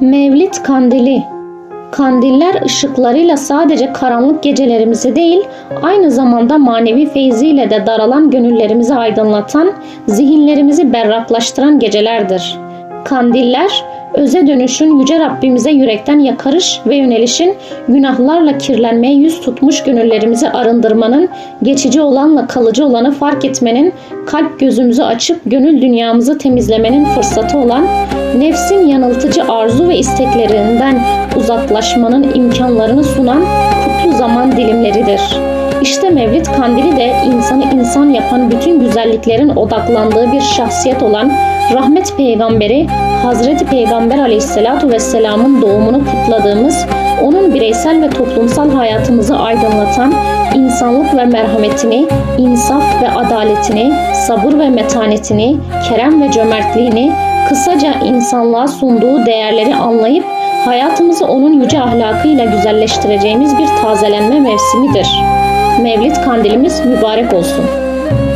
Mevlid Kandili Kandiller ışıklarıyla sadece karanlık gecelerimizi değil, aynı zamanda manevi feyziyle de daralan gönüllerimizi aydınlatan, zihinlerimizi berraklaştıran gecelerdir. Kandiller, öze dönüşün Yüce Rabbimize yürekten yakarış ve yönelişin günahlarla kirlenmeye yüz tutmuş gönüllerimizi arındırmanın, geçici olanla kalıcı olanı fark etmenin, kalp gözümüzü açıp gönül dünyamızı temizlemenin fırsatı olan, nefsin yanıltıcı arzu ve isteklerinden uzaklaşmanın imkanlarını sunan kutlu zaman dilimleridir. İşte Mevlid Kandili de insanı insan yapan bütün güzelliklerin odaklandığı bir şahsiyet olan rahmet peygamberi Hazreti Peygamber aleyhissalatu vesselamın doğumunu kutladığımız, onun bireysel ve toplumsal hayatımızı aydınlatan, insanlık ve merhametini, insaf ve adaletini, sabır ve metanetini, kerem ve cömertliğini, kısaca insanlığa sunduğu değerleri anlayıp hayatımızı onun yüce ahlakıyla güzelleştireceğimiz bir tazelenme mevsimidir. Mevlid kandilimiz mübarek olsun.